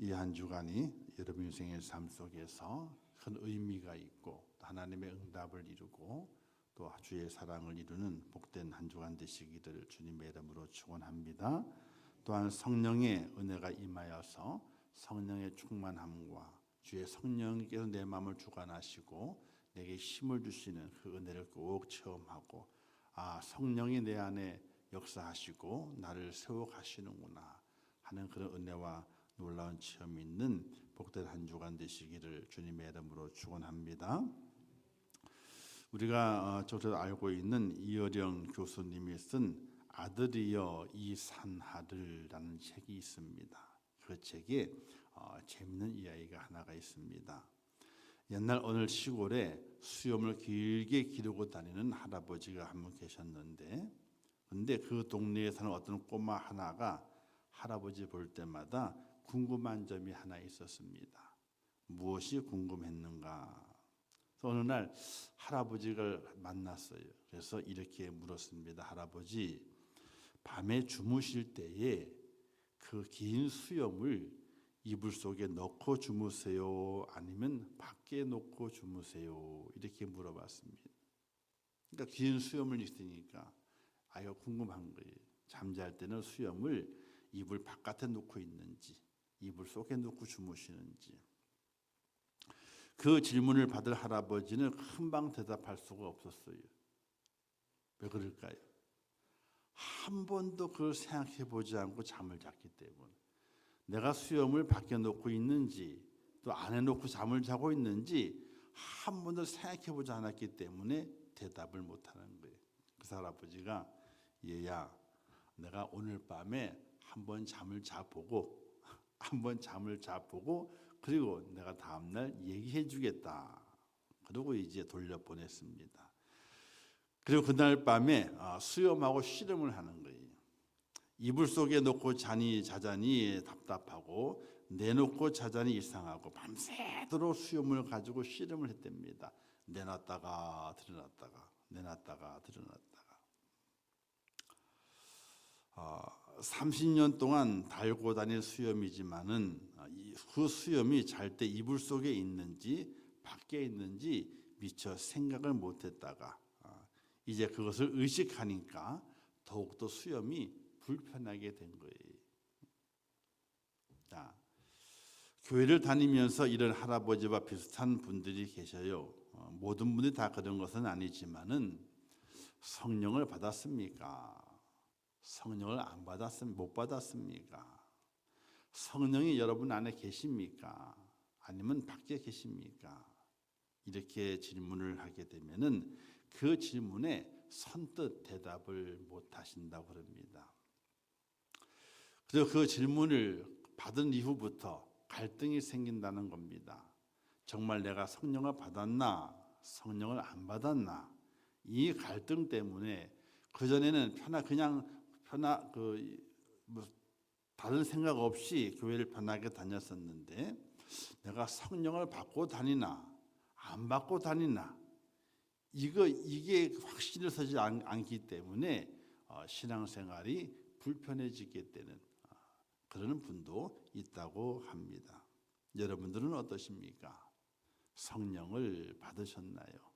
이 한 주간이 여러분 인생의 삶 속에서 큰 의미가 있고 또 하나님의 응답을 이루고 또 주의 사랑을 이루는 복된 한 주간 되시기를 주님의 이름으로 축원합니다. 또한 성령의 은혜가 임하여서 성령의 충만함과 주의 성령께서 내 마음을 주관하시고 내게 힘을 주시는 그 은혜를 꼭 체험하고 아 성령이 내 안에 역사하시고 나를 세워 가시는구나 하는 그런 은혜와 놀라운 체험이 있는 복된 한 주간 되시기를 주님의 이름으로 축원합니다. 우리가 어, 저도 알고 있는 이어령 교수님이 쓴 아들이여 이 산하를라는 책이 있습니다. 그 책에 어, 재밌는 이야기가 하나가 있습니다. 옛날 어느 시골에 수염을 길게 기르고 다니는 할아버지가 한 분 계셨는데, 근데 그 동네에 사는 어떤 꼬마 하나가 할아버지 볼 때마다 궁금한 점이 하나 있었습니다. 무엇이 궁금했는가? 어느 날 할아버지를 만났어요. 그래서 이렇게 물었습니다. 할아버지, 밤에 주무실 때에 그 긴 수염을 이불 속에 넣고 주무세요? 아니면 밖에 놓고 주무세요? 이렇게 물어봤습니다. 그러니까 긴 수염을 있으니까 아유 궁금한 거예요. 잠잘 때는 수염을 이불 바깥에 놓고 있는지 이불 속에 놓고 주무시는지 그 질문을 받을 할아버지는 금방 대답할 수가 없었어요. 왜 그럴까요? 한 번도 그걸 생각해 보지 않고 잠을 잤기 때문에 내가 수염을 밖에 놓고 있는지 또 안에 놓고 잠을 자고 있는지 한 번도 생각해 보지 않았기 때문에 대답을 못 하는 거예요. 그 할아버지가 얘야 내가 오늘 밤에 한번 잠을 자 보고 한번 잠을 자 보고 그리고 내가 다음 날 얘기해 주겠다. 그리고 이제 돌려 보냈습니다. 그리고 그날 밤에 아, 수염하고 씨름을 하는 거예요. 이불 속에 놓고 자니 자자니 답답하고 내놓고 자자니 이상하고 밤새도록 수염을 가지고 씨름을 했답니다. 내놨다가 드러났다가 내놨다가 드러났다가 어, 30년 동안 달고 다닌 수염이지만은 아, 그 수염이 잘 때 이불 속에 있는지 밖에 있는지 미처 생각을 못했다가 아, 이제 그것을 의식하니까 더욱더 수염이 불편하게 된 거예요. 자, 교회를 다니면서 이런 할아버지와 비슷한 분들이 계셔요. 어, 모든 분들이 다 그런 것은 아니지만은 성령을 받았습니까? 성령을 안 받았습 못 받았습니까? 성령이 여러분 안에 계십니까? 아니면 밖에 계십니까? 이렇게 질문을 하게 되면은 그 질문에 선뜻 대답을 못 하신다고 그럽니다. 그래서 그 질문을 받은 이후부터 갈등이 생긴다는 겁니다. 정말 내가 성령을 받았나, 성령을 안 받았나, 이 갈등 때문에 그 전에는 편하 그냥 편하 그 뭐 다른 생각 없이 교회를 편하게 다녔었는데 내가 성령을 받고 다니나 안 받고 다니나 이거 이게 확신을 서지 않, 않기 때문에 어, 신앙생활이 불편해지게 되는 어, 그러는 분도 있다고 합니다. 여러분들은 어떠십니까? 성령을 받으셨나요?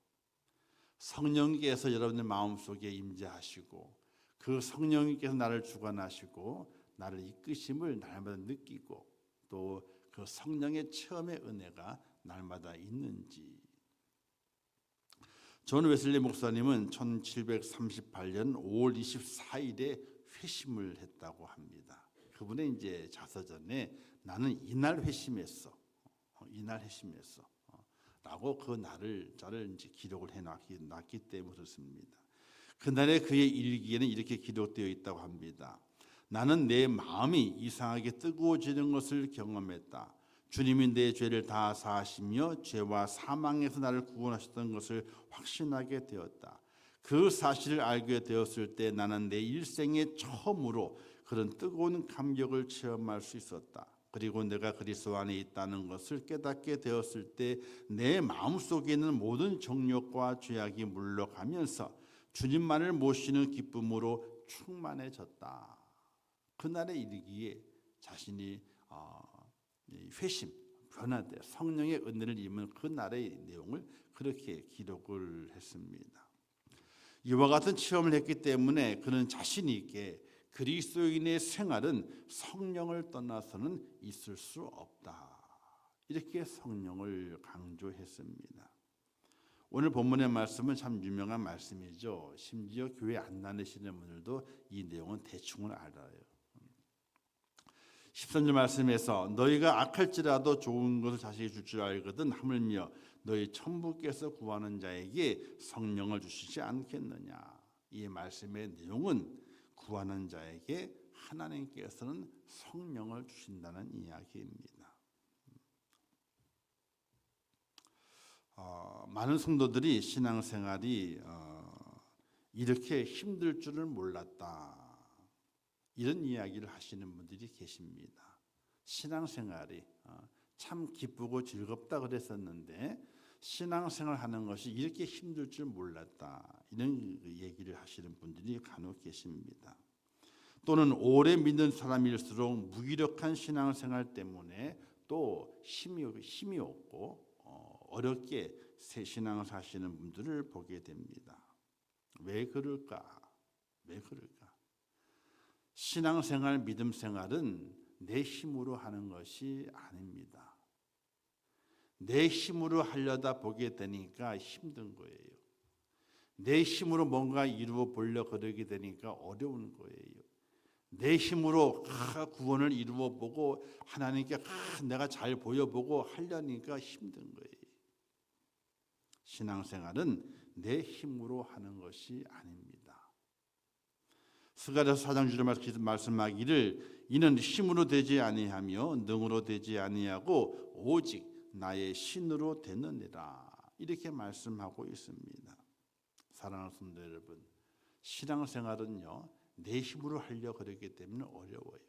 성령께서 여러분의 마음속에 임재하시고 그 성령께서 나를 주관하시고 나를 이끄심을 날마다 느끼고 또 그 성령의 체험의 은혜가 날마다 있는지 존 웨슬리 목사님은 1738년 5월 24일에 회심을 했다고 합니다. 그분의 이제 자서전에 나는 이날 회심했어. 어, 이날 회심했어. 어, 라고 그 날을 저를 이제 기록을 해 놨기 때문에 그렇습니다. 그날의 그의 일기에는 이렇게 기록되어 있다고 합니다. 나는 내 마음이 이상하게 뜨거워지는 것을 경험했다. 주님이 내 죄를 다 사하시며 죄와 사망에서 나를 구원하셨던 것을 확신하게 되었다. 그 사실을 알게 되었을 때 나는 내 일생에 처음으로 그런 뜨거운 감격을 체험할 수 있었다. 그리고 내가 그리스도 안에 있다는 것을 깨닫게 되었을 때 내 마음속에 있는 모든 정욕과 죄악이 물러가면서 주님만을 모시는 기쁨으로 충만해졌다. 그날에 이르기에 자신이 어, 이 회심, 변화돼 성령의 은혜를 입은 그 날의 내용을 그렇게 기록을 했습니다. 이와 같은 체험을 했기 때문에 그는 자신 있게 그리스도인의 생활은 성령을 떠나서는 있을 수 없다. 이렇게 성령을 강조했습니다. 오늘 본문의 말씀은 참 유명한 말씀이죠. 심지어 교회 안 다니시는 분들도 이 내용은 대충은 알아요. 13절 말씀에서 너희가 악할지라도 좋은 것을 자식이 줄 줄 알거든 하물며 너희 천부께서 구하는 자에게 성령을 주시지 않겠느냐. 이 말씀의 내용은 구하는 자에게 하나님께서는 성령을 주신다는 이야기입니다. 어, 많은 성도들이 신앙생활이 어, 이렇게 힘들 줄을 몰랐다. 이런 이야기를 하시는 분들이 계십니다. 신앙생활이 어, 참 기쁘고 즐겁다 그랬었는데 신앙생활 하는 것이 이렇게 힘들 줄 몰랐다. 이런 얘기를 하시는 분들이 간혹 계십니다. 또는 오래 믿는 사람일수록 무기력한 신앙생활 때문에 또 힘이 힘이 없고 어, 어렵게 새 신앙을 사시는 분들을 보게 됩니다. 왜 그럴까? 왜 그럴까? 신앙생활, 믿음생활은 내 힘으로 하는 것이 아닙니다. 내 힘으로 하려다 보게 되니까 힘든 거예요. 내 힘으로 뭔가 이루어 보려 그러게 되니까 어려운 거예요. 내 힘으로 구원을 이루어 보고 하나님께 내가 잘 보여보고 하려니까 힘든 거예요. 신앙생활은 내 힘으로 하는 것이 아닙니다. 스가랴서 4장 주로 말씀하기를 이는 힘으로 되지 아니하며 능으로 되지 아니하고 오직 나의 신으로 되느니라 이렇게 말씀하고 있습니다. 사랑하는 성도 여러분, 신앙생활은요 내 힘으로 하려 그러기 때문에 어려워요.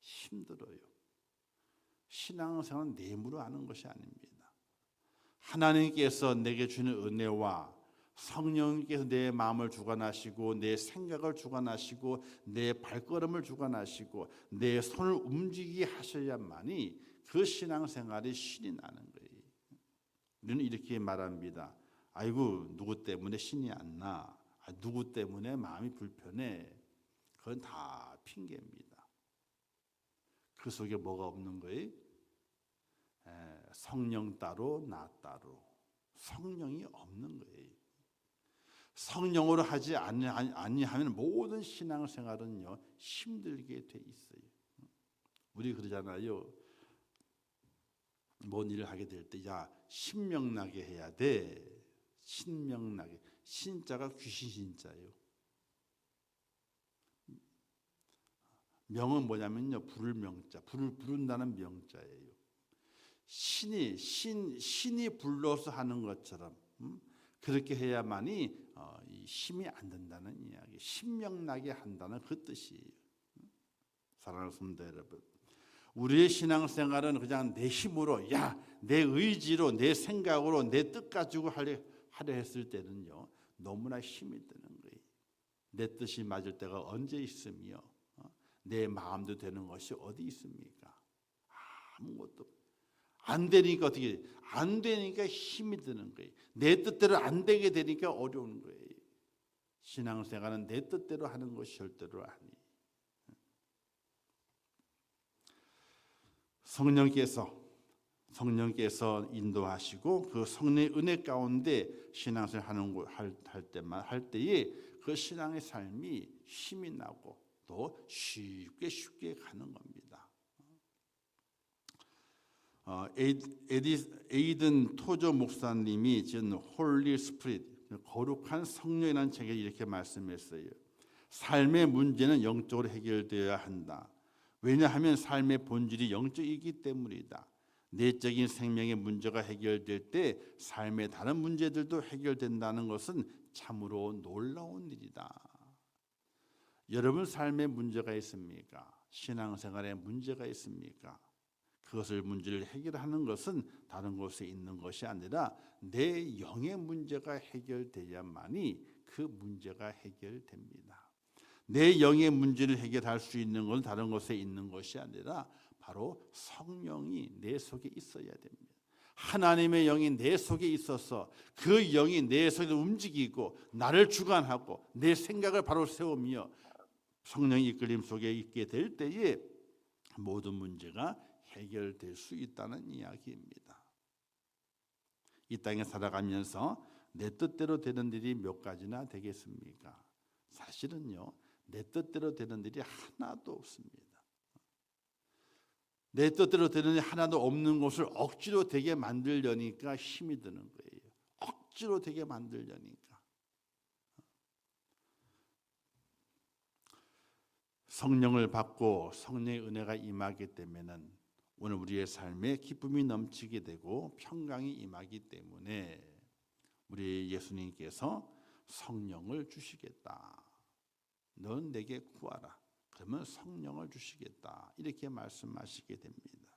힘들어요. 신앙생활은 내 힘으로 하는 것이 아닙니다. 하나님께서 내게 주는 은혜와 성령께서 내 마음을 주관하시고 내 생각을 주관하시고 내 발걸음을 주관하시고 내 손을 움직이게 하셔야만이 그 신앙생활이 신이 나는 거예요. 우리는 이렇게 말합니다. 아이고 누구 때문에 신이 안 나. 아, 누구 때문에 마음이 불편해. 그건 다 핑계입니다. 그 속에 뭐가 없는 거예요? 성령 따로 나 따로 성령이 없는 거예요. 성령으로 하지 아니하면 모든 신앙생활은요 힘들게 돼 있어요. 우리 그러잖아요. 뭔 일을 하게 될 때, 야 신명나게 해야 돼. 신명나게. 신자가 귀신 신자예요. 명은 뭐냐면요 부를 명자, 불을 부른다는 명자예요. 신이 신 신이 불러서 하는 것처럼 음? 그렇게 해야만이 어, 이 힘이 안 된다는 이야기, 신명나게 한다는 그 뜻이에요. 음? 사랑하는 성도 여러분, 우리의 신앙생활은 그냥 내 힘으로, 야, 내 의지로, 내 생각으로, 내 뜻 가지고 하려, 하려 했을 때는요, 너무나 힘이 드는 거예요. 내 뜻이 맞을 때가 언제 있으며, 어? 내 마음도 되는 것이 어디 있습니까? 아무것도 안 되니까 어떻게 안 되니까 힘이 드는 거예요. 내 뜻대로 안 되게 되니까 어려운 거예요. 신앙생활은 내 뜻대로 하는 것이 절대로 아니. 성령께서 성령께서 인도하시고 그 성령의 은혜 가운데 신앙생활 하는 할 때만 할 때에 그 신앙의 삶이 힘이 나고 또 쉽게 쉽게 가는 겁니다. 어, 에이든 토조 목사님이 지은 홀리 스프릿 거룩한 성령이라는 책에 이렇게 말씀했어요. 삶의 문제는 영적으로 해결되어야 한다. 왜냐하면 삶의 본질이 영적이기 때문이다. 내적인 생명의 문제가 해결될 때 삶의 다른 문제들도 해결된다는 것은 참으로 놀라운 일이다. 여러분 삶에 문제가 있습니까? 신앙생활에 문제가 있습니까? 그것을 문제를 해결하는 것은 다른 곳에 있는 것이 아니라 내 영의 문제가 해결돼야만이 그 문제가 해결됩니다. 내 영의 문제를 해결할 수 있는 건 다른 곳에 있는 것이 아니라 바로 성령이 내 속에 있어야 됩니다. 하나님의 영이 내 속에 있어서 그 영이 내 속에 움직이고 나를 주관하고 내 생각을 바로 세우며 성령의 이끌림 속에 있게 될 때에 모든 문제가 해결될 수 있다는 이야기입니다. 이 땅에 살아가면서 내 뜻대로 되는 일이 몇 가지나 되겠습니까? 사실은요, 내 뜻대로 되는 일이 하나도 없습니다. 내 뜻대로 되는 일이 하나도 없는 것을 억지로 되게 만들려니까 힘이 드는 거예요. 억지로 되게 만들려니까. 성령을 받고 성령의 은혜가 임하기 때문에는 오늘 우리의 삶에 기쁨이 넘치게 되고 평강이 임하기 때문에 우리 예수님께서 성령을 주시겠다. 넌 내게 구하라. 그러면 성령을 주시겠다. 이렇게 말씀하시게 됩니다.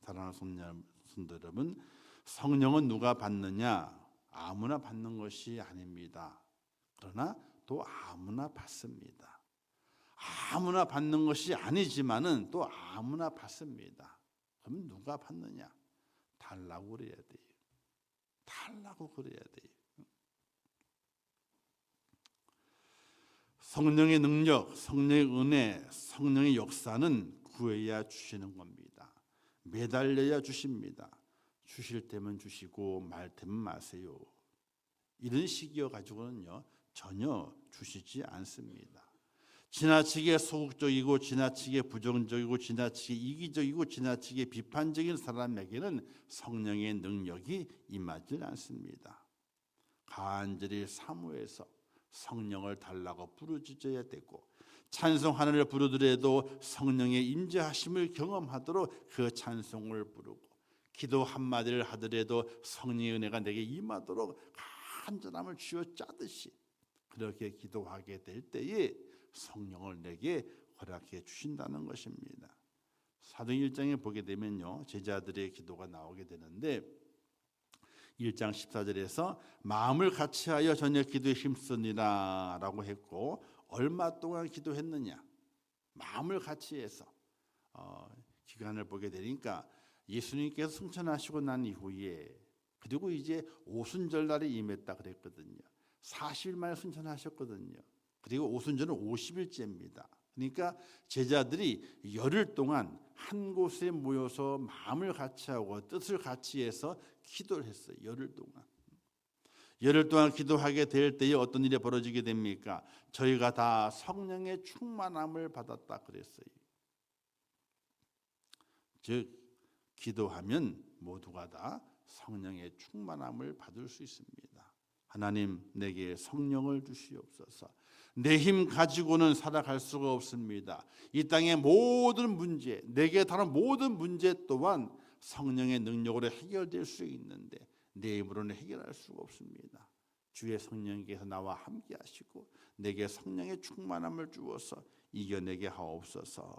사랑하는 성도 여러분, 성령은 누가 받느냐? 아무나 받는 것이 아닙니다. 그러나 또 아무나 받습니다. 아무나 받는 것이 아니지만은 또 아무나 받습니다. 그럼 누가 받느냐? 달라고 그래야 돼요. 달라고 그래야 돼요. 성령의 능력, 성령의 은혜, 성령의 역사는 구해야 주시는 겁니다. 매달려야 주십니다. 주실 때면 주시고 말 때면 마세요. 이런 식이어 가지고는요 전혀 주시지 않습니다. 지나치게 소극적이고 지나치게 부정적이고 지나치게 이기적이고 지나치게 비판적인 사람에게는 성령의 능력이 임하지 않습니다. 간절히 사모해서 성령을 달라고 부르짖어야 되고 찬송 하나를 부르더라도 성령의 임재하심을 경험하도록 그 찬송을 부르고 기도 한마디를 하더라도 성령의 은혜가 내게 임하도록 간절함을 쥐어 짜듯이 그렇게 기도하게 될 때에 성령을 내게 허락해 주신다는 것입니다. 사도 1장에 보게 되면요. 제자들의 기도가 나오게 되는데 1장 14절에서 마음을 같이하여 저녁 기도에 힘쓰니라라고 했고 얼마 동안 기도했느냐 마음을 같이해서 어, 기간을 보게 되니까 예수님께서 승천하시고 난 이후에 그리고 이제 오순절날에 임했다 그랬거든요. 40일 만에 승천하셨거든요. 그리고 오순절은 50일째입니다. 그러니까 제자들이 열흘 동안 한 곳에 모여서 마음을 같이 하고 뜻을 같이 해서 기도를 했어요. 열흘 동안. 열흘 동안 기도하게 될 때에 어떤 일이 벌어지게 됩니까? 저희가 다 성령의 충만함을 받았다 그랬어요. 즉 기도하면 모두가 다 성령의 충만함을 받을 수 있습니다. 하나님 내게 성령을 주시옵소서. 내 힘 가지고는 살아갈 수가 없습니다. 이 땅의 모든 문제, 내게 다른 모든 문제 또한 성령의 능력으로 해결될 수 있는데 내 힘으로는 해결할 수가 없습니다. 주의 성령께서 나와 함께 하시고 내게 성령의 충만함을 주어서 이겨내게 하옵소서.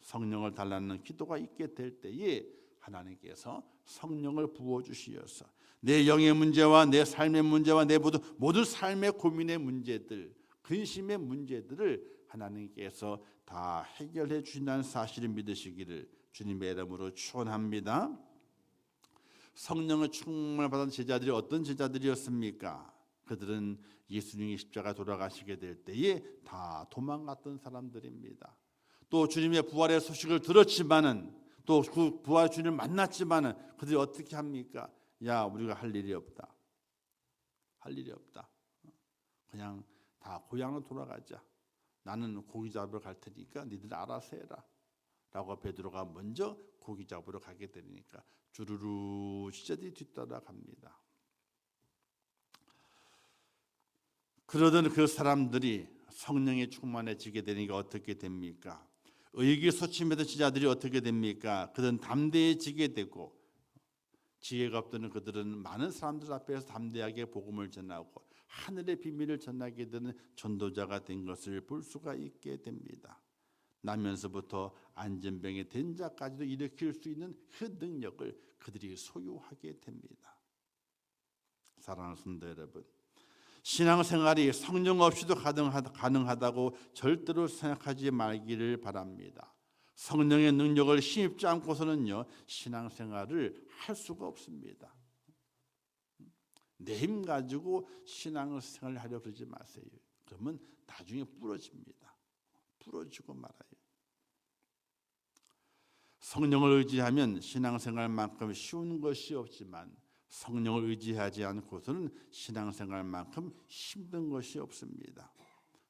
성령을 달라는 기도가 있게 될 때에 하나님께서 성령을 부어 주시어서 내 영의 문제와 내 삶의 문제와 내 모든 모든 삶의 고민의 문제들, 근심의 문제들을 하나님께서 다 해결해 주신다는 사실을 믿으시기를 주님의 이름으로 축원합니다. 성령을 충만을 받은 제자들이 어떤 제자들이었습니까? 그들은 예수님이 십자가 돌아가시게 될 때에 다 도망갔던 사람들입니다. 또 주님의 부활의 소식을 들었지만은 또 그 부활 주님을 만났지만은 그들이 어떻게 합니까? 야, 우리가 할 일이 없다. 할 일이 없다. 그냥 다 고향으로 돌아가자. 나는 고기 잡으러 갈 테니까 니들 알아서 해라. 라고 베드로가 먼저 고기 잡으러 가게 되니까 주르르 제자들이 뒤따라 갑니다. 그러던 그 사람들이 성령에 충만해지게 되니까 어떻게 됩니까? 의기소침해던 제자들이 어떻게 됩니까? 그들은 담대해지게 되고 지혜가 없던 그들은 많은 사람들 앞에서 담대하게 복음을 전하고 하늘의 비밀을 전하게 되는 전도자가 된 것을 볼 수가 있게 됩니다. 나면서부터 안전병의 된자까지도 일으킬 수 있는 그 능력을 그들이 소유하게 됩니다. 사랑하는 성도 여러분, 신앙생활이 성령 없이도 가능하다- 가능하다고 절대로 생각하지 말기를 바랍니다. 성령의 능력을 힘입지 않고서는요 신앙생활을 할 수가 없습니다. 내 힘 가지고 신앙생활을 하려 그러지 마세요. 그러면 나중에 부러집니다. 부러지고 말아요. 성령을 의지하면 신앙생활만큼 쉬운 것이 없지만 성령을 의지하지 않고서는 신앙생활만큼 힘든 것이 없습니다.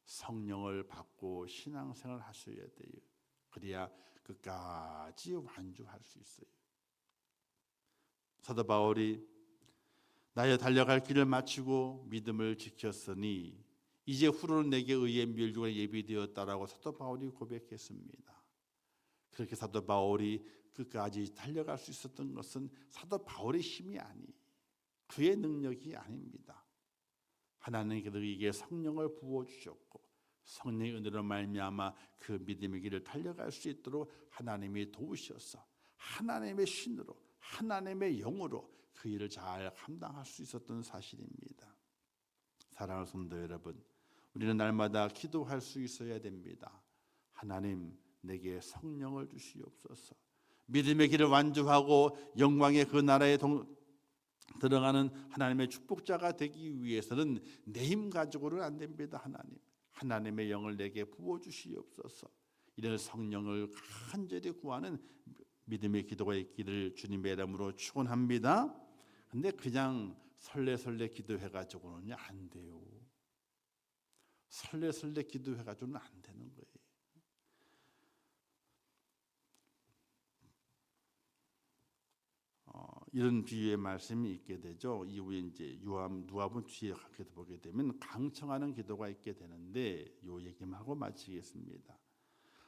성령을 받고 신앙생활 하셔야 돼요. 그래야 끝까지 완주할 수 있어요. 사도 바울이 나의 달려갈 길을 마치고 믿음을 지켰으니 이제 후로는 내게 의의 멸류가 예비되었다라고 사도 바울이 고백했습니다. 그렇게 사도 바울이 끝까지 달려갈 수 있었던 것은 사도 바울의 힘이 아니 그의 능력이 아닙니다. 하나님께서 그에게 성령을 부어 주셨고 성령의 은혜로 말미암아 그 믿음의 길을 달려갈 수 있도록 하나님이 도우셔서 하나님의 신으로 하나님의 영으로 그 일을 잘 감당할 수 있었던 사실입니다. 사랑하는 성도 여러분, 우리는 날마다 기도할 수 있어야 됩니다. 하나님 내게 성령을 주시옵소서. 믿음의 길을 완주하고 영광의 그 나라에 동, 들어가는 하나님의 축복자가 되기 위해서는 내 힘 가지고는 안 됩니다. 하나님. 하나님의 영을 내게 부어 주시옵소서. 이런 성령을 간절히 구하는 믿음의 기도가 있기를 주님의 이름으로 축원합니다. 근데 그냥 설레설레 기도해 가지고는요 안 돼요. 설레설레 기도해 가지고는 안 되는 거예요. 이런 비유의 말씀이 있게 되죠. 이후에 이제 유압 누압은 뒤에 가게 보게 되면 강청하는 기도가 있게 되는데 요 얘기만 하고 마치겠습니다.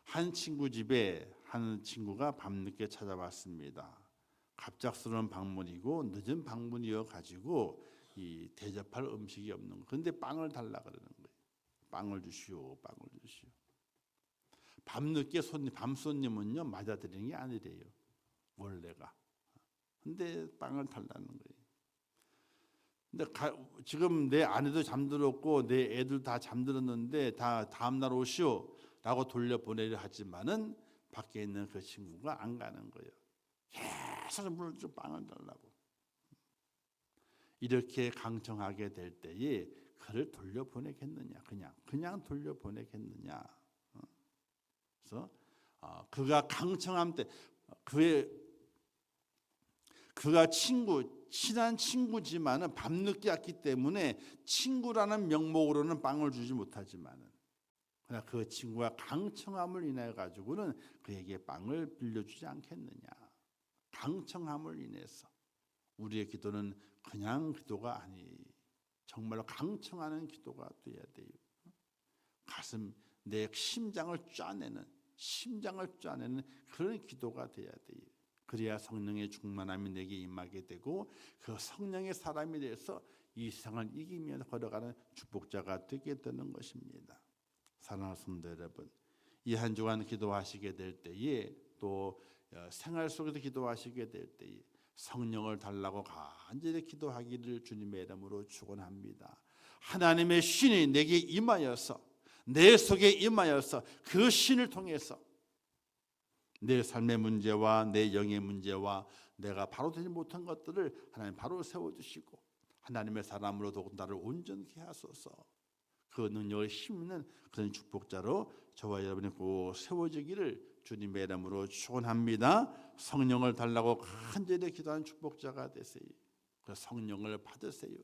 한 친구 집에 한 친구가 밤늦게 찾아왔습니다. 갑작스러운 방문이고 늦은 방문이어 가지고 이 대접할 음식이 없는 거. 근데 빵을 달라 그러는 거예요. 빵을 주시오, 빵을 주시오. 밤늦게 손님, 밤 손님은요 맞아들이는 게 아니래요. 원래가. 근데 빵을 달라는 거예요. 근데 가, 지금 내 아내도 잠들었고 내 애들 다 잠들었는데 다 다음 날 오시오라고 돌려 보내려 하지만은 밖에 있는 그 친구가 안 가는 거예요. 계속 물을 좀 빵을 달라고. 이렇게 강청하게 될 때에 그를 돌려 보내겠느냐? 그냥 그냥 돌려 보내겠느냐? 어? 그래서 어, 그가 강청함 때 그의 그가 친구 친한 친구지만은 밤늦게 왔기 때문에 친구라는 명목으로는 빵을 주지 못하지만은 그러나 그 친구가 강청함을 인해 가지고는 그에게 빵을 빌려주지 않겠느냐. 강청함을 인해서 우리의 기도는 그냥 기도가 아니 정말로 강청하는 기도가 돼야 돼요. 가슴 내 심장을 짜내는 심장을 짜내는 그런 기도가 돼야 돼요 그래야 성령의 충만함이 내게 임하게 되고 그 성령의 사람이 돼서 이 세상을 이기며 걸어가는 축복자가 되게 되는 것입니다. 사랑하는 성도 여러분, 이 한 주간 기도하시게 될 때에 또 어, 생활 속에서 기도하시게 될 때에 성령을 달라고 간절히 기도하기를 주님의 이름으로 축원합니다. 하나님의 신이 내게 임하여서 내 속에 임하여서 그 신을 통해서 내 삶의 문제와 내 영의 문제와 내가 바로 되지 못한 것들을 하나님 바로 세워 주시고 하나님의 사람으로 더욱 나를 온전케 하소서. 그 능력을 힘있는 그런 축복자로 저와 여러분이 꼭 세워지기를 주님의 이름으로 축원합니다. 성령을 달라고 간절히 기도하는 축복자가 되세요. 그 성령을 받으세요.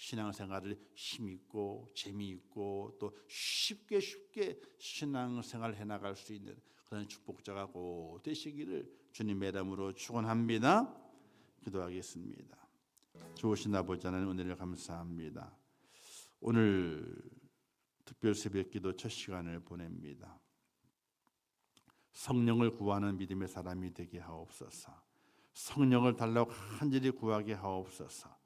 신앙생활을 힘있고 재미있고 또 쉽게 쉽게 신앙생활 해나갈 수 있는 그런 축복자가 꼭 되시기를 주님의 이름으로 축원합니다. 기도하겠습니다. 좋으신 아버지 하나님 은혜를 감사합니다. 오늘 특별 새벽기도 첫 시간을 보냅니다. 성령을 구하는 믿음의 사람이 되게 하옵소서. 성령을 달라고 간절히 구하게 하옵소서.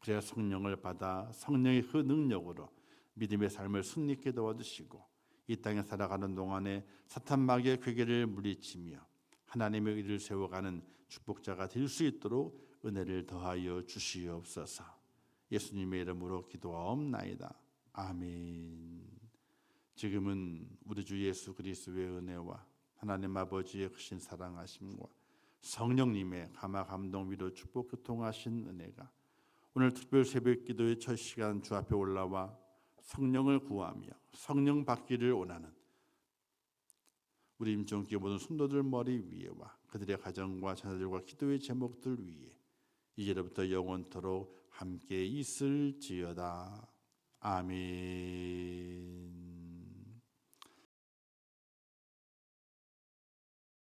그래야 성령을 받아 성령의 그 능력으로 믿음의 삶을 승리케 도와주시고 이 땅에 살아가는 동안에 사탄 마귀의 괴계를 물리치며 하나님의 의를 세워가는 축복자가 될 수 있도록 은혜를 더하여 주시옵소서. 예수님의 이름으로 기도하옵나이다. 아멘. 지금은 우리 주 예수 그리스도의 은혜와 하나님 아버지의 크신 사랑하심과 성령님의 감화 감동 위로 축복 교통하신 은혜가 오늘 특별 새벽 기도의 첫 시간 주 앞에 올라와 성령을 구하며 성령 받기를 원하는 우리 임종기 모든 성도들 머리 위에와 그들의 가정과 자녀들과 기도의 제목들 위에 이제부터 영원토록 함께 있을지어다. 아멘.